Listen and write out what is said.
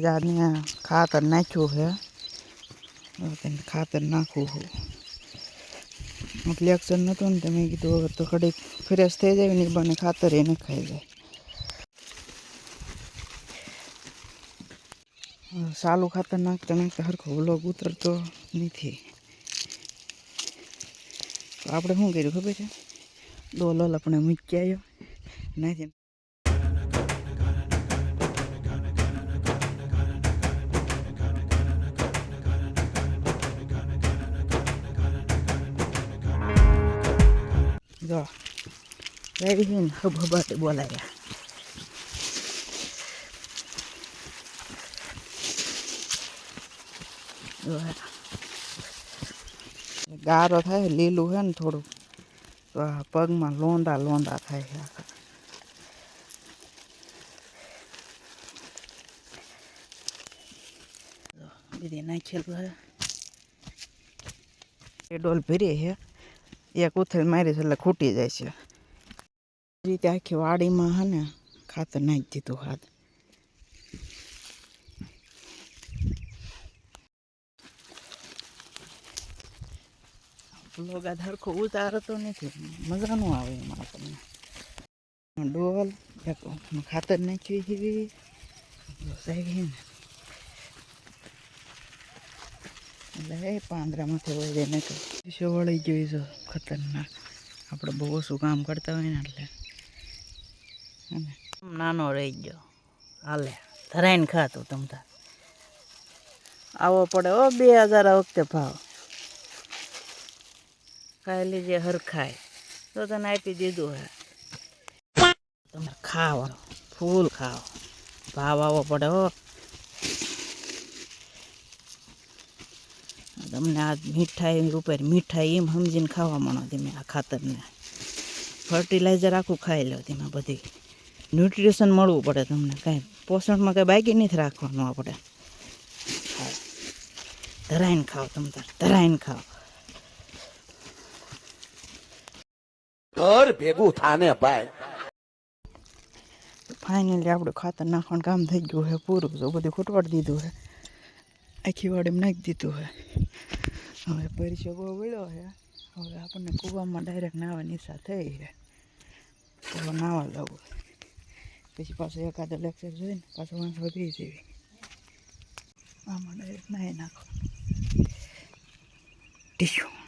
ગાય જાને ખાતર નાખ્યું છે. તેને ખાતર નાખવું હું ઇલેક્શન નહોતું ને તમે કીધું હવે તો ઘડીક ફ્રેશ થઈ જાય ને બને ખાતર એને ખાઈ જાય. સાલું ખાતર નાખતા નાખતા હરખો વ્લોગ ઉતરતો નથી. આપણે શું કર્યું ખબર છે? ડોલ આપણે મૂકી આવ્યો. નાખી જો રહી છે ને હબ હબાટે બોલાયા જો આ. ગારો થાય લીલું છે ને થોડું તો આ પગમાં લોંદા લોંદા થાય છે આખા બીજી નાખેલું છે ડોલ ભરી છે એક ઉથલ મારી એટલે ખૂટી જાય છે. રીતે આખી વાડીમાં હે ને ખાતર નાખી દીધું હાથ. લોગ ધરખો ઉતારતો નથી. મજા નો આવે એમાં આપણને. ડોલ, એક ખાતર નાખ્યું છે સાહેબ ને. એટલે પાંદરામાંથી વળી જાય નહીં વળી જોઈશું ખતરનાક આપણે બહુ ઓછું કામ કરતા હોય ને એટલે. નાનો રહી ગયો. હાલે, ધરાઈને ખાતું તમતા આવો પડે ઓ બે હજાર વખતે ભાવ. ખાઈ લીજે હરખાય, તો તને આપી દીધું હે. તમારે ખાવાનું, ફૂલ ખાઓ ભાવ આવો પડે હો. તમને આ મીઠાઈ ઉપર મીઠાઈ એમ સમજીને ખાવા માંડો તમે આ ખાતરને. ફર્ટિલાઇઝર આખું ખાઈ લો તેમાં બધી. ન્યુટ્રિશન મળવું પડે તમને કાંઈ. પોષણમાં કાંઈ બાકી નથી રાખવાનું આપણે. ધરાઈને ખાઓ તમે તાર. ધરાઈને ખાઓ. ઘર ભેગું થાને ભાઈ. ફાઇનલી આપણું ખાતર નાખવાનું કામ થઈ ગયું છે પૂરું. તો બધું ખૂટવાડી દીધું છે. આખી વાડીમાં નાખી દીધું છે હવે પરિચય બહુ વળ્યો છે હવે આપણને કૂવામાં ડાયરેક્ટ નાહવાની ઈચ્છા થઈ છે તો નાવા જવું પછી પાછો એકાદો લેક્ચર જોઈને પાછો વાંસ વધી જેવી આમાં ડાયરેક્ટ નાહી નાખો ટીશ્યુ